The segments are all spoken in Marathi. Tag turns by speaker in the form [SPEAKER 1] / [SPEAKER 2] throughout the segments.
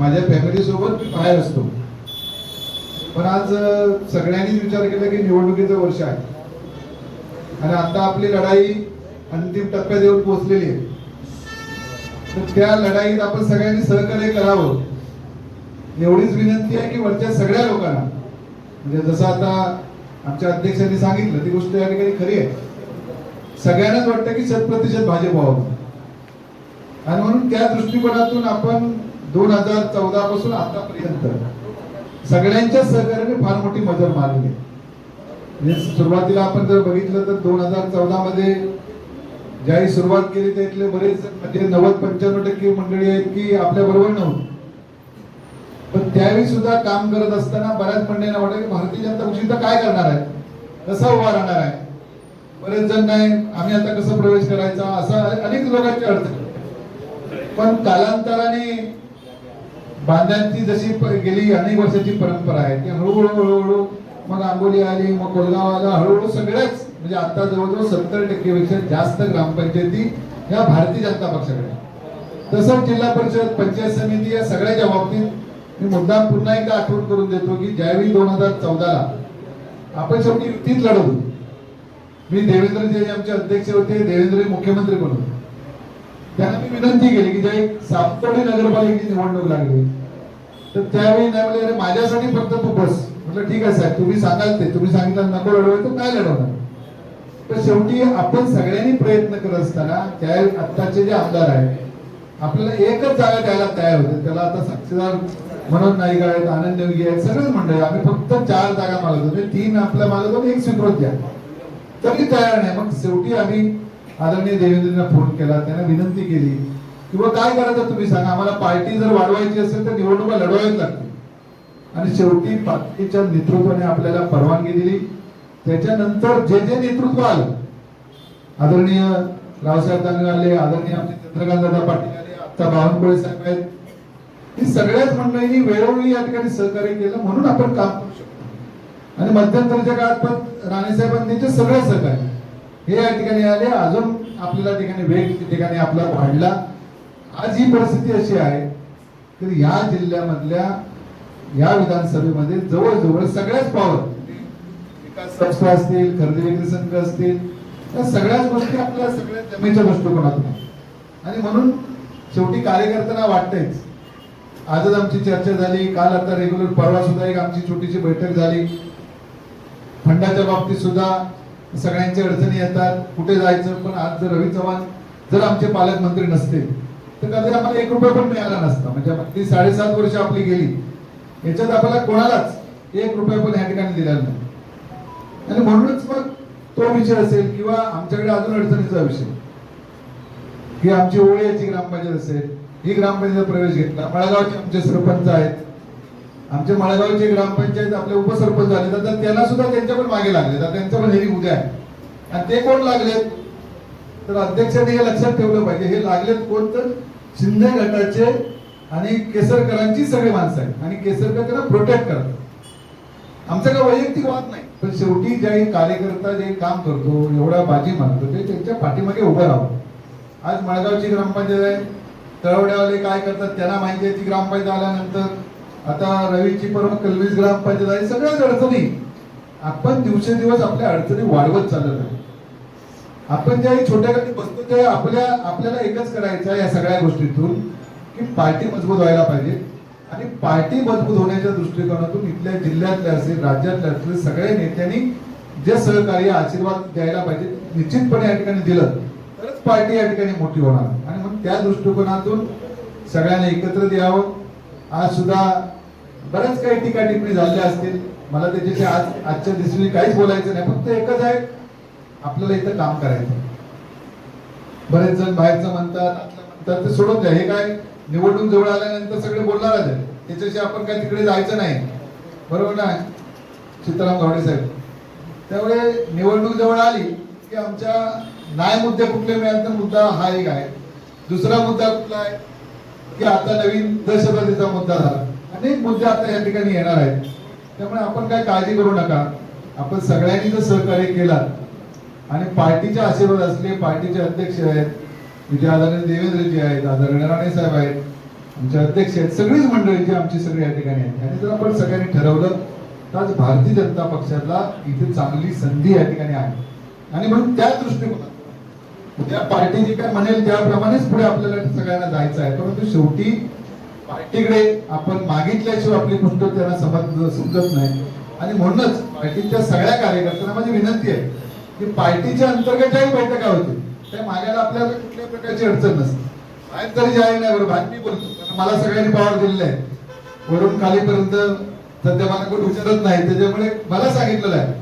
[SPEAKER 1] माझ्या फॅमिली सोबत मी बाहेर असतो. पण आज सगळ्यांनीच विचार केला की निवडणुकीचं वर्ष आहे. आणि आता आपली लढाई अंतिम टप्प्यात येऊन पोहोचलेली आहे. तर त्या लढाईत आपण सगळ्यांनी सहकार्य करावं. एवढीच विनंती आहे की वरच्या सगळ्या लोकांना. म्हणजे जसं आता आमच्या अध्यक्षांनी सांगितलं ती गोष्ट या ठिकाणी खरी आहे. सगळ्यांनाच वाटतं की शत प्रतिशत भाजप व्हावं. आणि म्हणून त्या दृष्टिकोनातून आपण दोन हजार चौदा पासून आतापर्यंत सगळ्यांच्या सहकार्याने फार मोठी मदत मारली आहे. म्हणजे सुरुवातीला आपण जर बघितलं तर दोन हजार चौदा मध्ये ज्यावेळी सुरुवात केली त्यातले बरेच म्हणजे नव्वद पंच्याण्णव टक्के मंडळी आहेत की आपल्या बरोबर नव्हती. पण त्यावेळी सुद्धा काम करत असताना बऱ्याच मंडळींना वाटत की भारतीय जनता पक्ष इथं काय करणार आहे? कसा उभा राहणार आहे? बरेच जण नाही आम्ही आता कसं प्रवेश करायचा? असा अनेक लोकांची अडचण. पण कालांतराने बांधांची जशी प- गेली अनेक वर्षाची परंपरा आहे. ती हळूहळू हळूहळू मग आंबोली आली मग कोलगाव आला हळूहळू सगळ्याच म्हणजे आता जवळजवळ सत्तर टक्केपेक्षा जास्त ग्रामपंचायती ह्या भारतीय जनता पक्षाकडे तसंच जिल्हा परिषद पंचायत समिती या सगळ्याच्या बाबतीत मी मुद्दा पुन्हा एकदा आठवण करून देतो की ज्यावेळी दोन हजार चौदाला आपण शेवटी युतीत लढवू मी देवेंद्रजी जे आमचे अध्यक्ष होते देवेंद्र मुख्यमंत्री पण होते. त्यांना मी विनंती केली की ज्यावेळी सातवडी नगरपालिकेची निवडणूक लागली तर त्यावेळी नाही म्हणजे अरे माझ्यासाठी फक्त तू बस. म्हटलं ठीक आहे साहेब तुम्ही सांगाल ते तुम्ही सांगितलं नको लढवायचं काय लढवणार तर शेवटी आपण सगळ्यांनी प्रयत्न करत असताना त्या आत्ताचे जे आमदार आहेत आपल्याला एकच जागा द्यायला तयार होते. त्याला आता साक्षीदार म्हणून नाईक आहेत आनंद योगी आहेत सगळेच मंडळी आम्ही फक्त चार जागा मागत होते. तीन आपल्या मागत होते एक स्वीकृत द्या. तरी तयार नाही. मग शेवटी आम्ही आदरणीय देवेंद्रना फोन केला त्यांना विनंती केली किंवा काय करायचं तुम्ही सांगा? आम्हाला पार्टी जर वाढवायची असेल तर निवडणुका लढवायच लागतील. आणि शेवटी पार्टीच्या नेतृत्वाने आपल्याला परवानगी दिली. त्याच्यानंतर जे जे नेतृत्व आलं आदरणीय रावसाहेब दानवे आले आदरणीय आमचे चंद्रकांत दादा पाटील आले आता बावनकुळे साहेब आहेत. ही सगळ्याच मंडळींनी वेळोवेळी या ठिकाणी सहकार्य केलं म्हणून आपण काम करू शकतो. आणि मध्यंतरच्या काळात पण राणे साहेबांनी सगळं सहकार्य हे या ठिकाणी आले. अजून आपल्याला ठिकाणी वेग त्या ठिकाणी आपला वाढला. आज ही परिस्थिती अशी आहे की या जिल्ह्यामधल्या या विधानसभेमध्ये जवळजवळ सगळ्याच पॉवर विकास संस्था असतील खरेदी विक्री संघ असतील त्या सगळ्याच गोष्टी आपल्या सगळ्या जमेच्या दृष्टिकोनातून आणि म्हणून शेवटी कार्यकर्त्यांना वाटतेच आजच आमची चर्चा झाली काल आता रेग्युलर परवा सुद्धा एक आमची छोटीशी बैठक झाली. फंडाच्या बाबतीत सुद्धा सगळ्यांच्या अडचणी येतात कुठे जायचं पण आज जर रवी चव्हाण जर आमचे पालकमंत्री नसते तर कधी आम्हाला एक रुपया पण मिळाला नसता. म्हणजे ती साडेसात वर्ष आपली गेली. याच्यात आपल्याला कोणालाच एक रुपया पण या ठिकाणी दिला नाही. आणि म्हणूनच मग तो विषय असेल किंवा आमच्याकडे अजून अडचणीचा विषय. की आमची ओळी याची ग्रामपंचायत असेल ही ग्रामपंचायत प्रवेश घेतला. मळागावचे आमचे सरपंच आहेत. आमचे मळगावचे ग्रामपंचायत आपले उपसरपंच झाले तर त्यांना सुद्धा त्यांच्या पण मागे लागले तर त्यांचं पण हेरी उद्या आहे आणि ते कोण लागलेत? तर अध्यक्षांनी हे लक्षात ठेवलं पाहिजे. हे लागलेत कोण तर? शिंदे गटाचे आणि केसरकरांची सगळी माणसं आहेत. आणि केसरकर त्यांना प्रोटेक्ट करतात. आमचा काही वैयक्तिक वाद नाही. पण शेवटी जे कार्यकर्ता जे काम करतो एवढा बाजी मारतो ते त्यांच्या पाठीमागे उभं राहावं आज मळगावची ग्रामपंचायत आहे. तळवड्यावाले काय करतात त्यांना माहिती आहे ती ग्रामपंचायत आल्यानंतर. आता रवीची परवा कलवीस ग्रामपंचायत आहे सगळ्याच अडचणी. आपण दिवसेंदिवस आपल्या अडचणी वाढवत चालत आहे. आपण ज्या छोट्या गाडी बसतो ते आपल्या आपल्याला एकच करायचं आहे या सगळ्या गोष्टीतून की पार्टी मजबूत व्हायला पाहिजे. आणि पार्टी मजबूत होण्याच्या दृष्टिकोनातून इथल्या जिल्ह्यातल्या असेल राज्यातल्या असेल सगळ्या नेत्यांनी जे सहकार्य आशीर्वाद द्यायला पाहिजे निश्चितपणे या ठिकाणी दिलं तरच पार्टी या ठिकाणी मोठी होणार. आणि मग त्या दृष्टिकोनातून सगळ्यांना एकत्र द्यावं आज सुद्धा बऱ्याच काही ठिकाणी मी झाले असतील. मला त्याच्याशी आज आजच्या दिसून काहीच बोलायचं नाही. फक्त एकच आहे आपल्याला इथं काम करायचं. बरेच जण बाहेरचं म्हणतात तर ते सोडून द्या. हे काय निवडणूक जवळ आल्यानंतर सगळे बोलणार आहे त्याच्याशी आपण काय तिकडे जायचं नाही. बरोबर ना? सीताराम गावडे साहेब. त्यामुळे निवडणूक जवळ आली की आमच्या नाही मुद्दे कुठले मिळाले तर मुद्दा हा एक आहे. दुसरा मुद्दा कुठला आहे? की आता नवीन दहशतवादीचा मुद्दा झाला. अनेक मुद्दे आता या ठिकाणी येणार आहेत. त्यामुळे आपण काय काळजी करू नका. आपण सगळ्यांनी जर सहकार्य केला आणि पार्टीचे आशीर्वाद असले पार्टीचे अध्यक्ष आहेत विजय आदरणीय देवेंद्रजी आहेत आदरणीय राणे साहेब आहेत आमचे अध्यक्ष आहेत सगळीच मंडळी जी आमची सगळी या ठिकाणी आहेत. आणि जर आपण सगळ्यांनी ठरवलं तर आज भारतीय जनता पक्षाला इथे चांगली संधी या ठिकाणी आहे. आणि म्हणून त्या दृष्टिकोनात त्या पार्टी जी काय म्हणेल त्याप्रमाणेच पुढे आपल्याला सगळ्यांना जायचं आहे. परंतु शेवटी पार्टीकडे आपण मागितल्याशिवाय आपली गोष्ट त्यांना समज समजत नाही. आणि म्हणूनच पार्टीच्या सगळ्या कार्यकर्त्यांना माझी विनंती आहे की पार्टीच्या अंतर्गत ज्याही बैठका होतील त्या मागायला आपल्याला कुठल्याही प्रकारची अडचण नसते. बाहेर तरी जाहीर नाही बरोबर मी बोलतो. कारण मला सगळ्यांनी पॉवर दिलेला आहे वरून खालीपर्यंत सध्या मला कोण विचारत नाही त्याच्यामुळे मला सांगितलेलं आहे.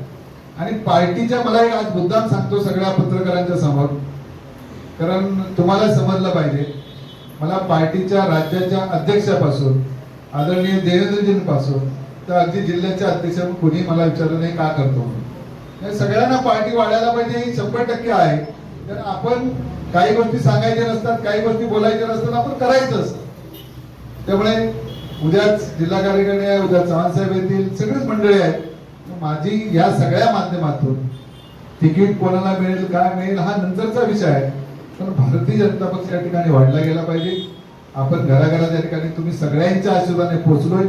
[SPEAKER 1] आणि पार्टीच्या मला एक आज मुद्दाम सांगतो सगळ्या पत्रकारांच्या समोर. कारण तुम्हाला समजलं पाहिजे. मला पार्टीच्या राज्याच्या अध्यक्षापासून आदरणीय देवेंद्रजींपासून तर अगदी जिल्ह्याच्या अध्यक्ष कोणी मला विचारलं नाही का करतो या सगळ्यांना पार्टी वाढायला पाहिजे ही शंभर टक्के आहे. तर आपण काही गोष्टी सांगायच्या नसतात काही गोष्टी बोलायच्या नसतात आपण करायचं असतं. त्यामुळे उद्याच जिल्हा कार्यकारिणी आहे उद्या चव्हाण साहेब येतील सगळीच मंडळी आहेत. माझी या सगळ्या माध्यमातून तिकीट कोणाला मिळेल काय मिळेल हा नंतरचा विषय आहे. पण भारतीय जनता पक्ष या ठिकाणी वाढला गेला पाहिजे. आपण घराघरात या ठिकाणी तुम्ही सगळ्यांच्या आशीर्वादाने पोहोचलोय.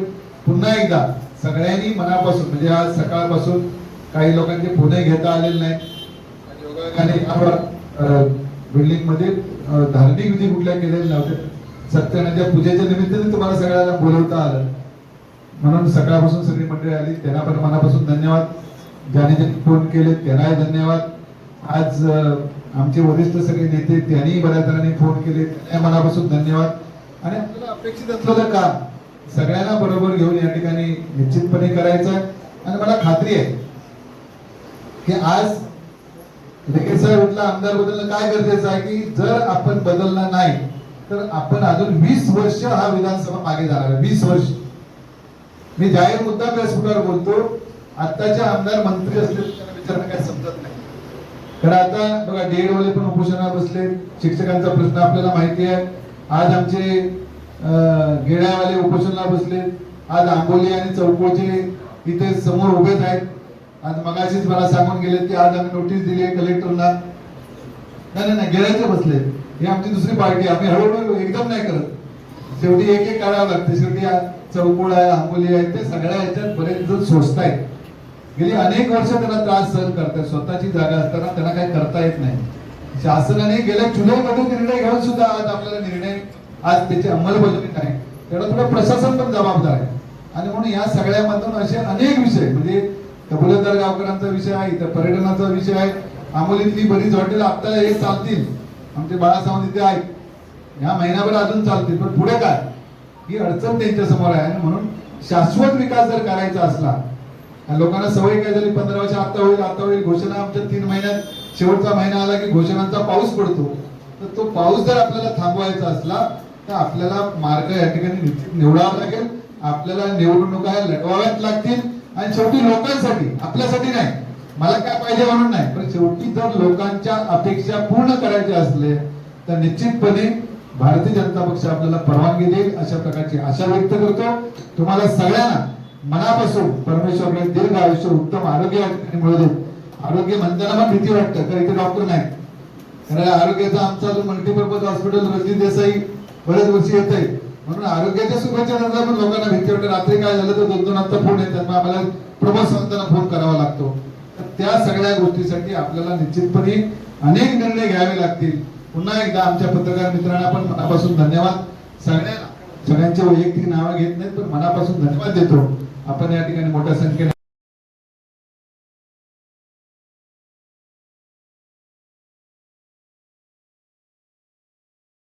[SPEAKER 1] पुन्हा एकदा सगळ्यांनी मनापासून म्हणजे आज सकाळपासून काही लोकांचे फोनही घेता आलेले नाही आपण बिल्डिंगमध्ये धार्मिक विधी कुठल्या केलेल्या नव्हत्या. सत्यनाच्या पूजेच्या निमित्ताने तुम्हाला सगळ्यांना बोलवता आलं. म्हणून सकाळपासून सगळी मंडळी आली. त्यांना पण मनापासून धन्यवाद. ज्याने जे फोन केले त्यांनाही धन्यवाद. आज आमचे वरिष्ठ सगळे नेते त्यांनी बऱ्याच जणांनी फोन केले. त्यांना मनापासून धन्यवाद. आणि आपल्याला अपेक्षित असलेलं काम सगळ्यांना बरोबर घेऊन या ठिकाणी निश्चितपणे करायचं आहे. आणि मला खात्री आहे की आज लेके साहेब इथला आमदार बदलणं काय गरजेचं आहे की जर आपण बदलला नाही तर आपण अजून वीस वर्ष हा विधानसभा मागे जाणार आहे. वीस वर्ष. मी जाहीर मुद्दा व्यासपीठावर बोलतो. आत्ताचे आमदार मंत्री असले त्यांना विचारणं काय तर आता बघा डेड वाले पण उपोषणाला बसले. शिक्षकांचा प्रश्न आपल्याला माहिती आहे. आज आमचे गेड्यावाले उपोषणाला बसले. आज आंबोली आणि चौकोचे इथे समोर उभेच आहेत. आज मगाशीच मला सांगून गेले की आज आम्ही नोटीस दिली आहे कलेक्टरला नाही नाही, नाही बसले. ही आमची दुसरी पार्टी आहे. आम्ही हळूहळू एकदम नाही करत. शेवटी एक एक काढावं लागते. शेवटी आज चौकोळ आहे आंबोली आहे ते सगळ्या ह्याच्यात बरेच जण सोसतायत. गेली अनेक वर्ष त्याला त्रास सहन करतात स्वतःची जागा असताना त्यांना काही करता येत नाही. शासनाने गेल्या जुलैमध्ये निर्णय घेऊन सुद्धा आज आपल्याला निर्णय आज त्याची अंमलबजावणी नाही त्याला थोडं प्रशासन पण जबाबदार आहे. आणि म्हणून या सगळ्यामधून असे अनेक विषय म्हणजे कबुलदार गावकरांचा विषय आहे इथं पर्यटनाचा विषय आहे. आंबोलीतली बरीच हॉटेल आता हे चालतील. आमचे बाळासाहेब तिथे आहेत. ह्या महिनाभर अजून चालतील पण पुढे काय? ही अडचण त्यांच्यासमोर आहे. आणि म्हणून शाश्वत विकास जर करायचा असला लोकांना सवय काय झाली? पंधरा वर्ष आता होईल आता होईल. घोषणा आमच्या तीन महिन्यात शेवटचा महिना आला की घोषणांचा पाऊस पडतो. तर तो पाऊस जर आपल्याला थांबवायचा असला तर आपल्याला मार्ग या ठिकाणी निश्चित निवडावा लागेल. आपल्याला निवडणुका लढवाव्याच लागतील. आणि शेवटी लोकांसाठी आपल्यासाठी नाही. मला काय पाहिजे म्हणून नाही पण शेवटी जर लोकांच्या अपेक्षा पूर्ण करायच्या असले तर निश्चितपणे भारतीय जनता पक्ष आपल्याला परवानगी देईल अशा प्रकारची आशा व्यक्त करतो. तुम्हाला सगळ्यांना मनापासून परमेश्वरने दीर्घ आयुष्य उत्तम आरोग्य या मिळू देत आरोग्य म्हणताना पण भीती वाटतं तर इथे डॉक्टर नाही. कारण आरोग्याचा आमचा जो मल्टीपर्पज हॉस्पिटल रणजित देसाई बरेच वर्षी येत आहे. म्हणून आरोग्याच्या शुभेच्छा नंतर पण लोकांना भीती वाटते. रात्री काय झालं तर दोन दोन वाजता फोन येतात. मग आम्हाला प्रवास सावंतांना फोन करावा लागतो. तर त्या सगळ्या गोष्टीसाठी आपल्याला निश्चितपणे अनेक निर्णय घ्यावे लागतील. पुन्हा एकदा आमच्या पत्रकार मित्रांना पण मनापासून धन्यवाद. सगळ्या सगळ्यांचे वैयक्तिक नावं घेत नाहीत पण मनापासून धन्यवाद देतो. आपण या ठिकाणी मोठ्या संख्येने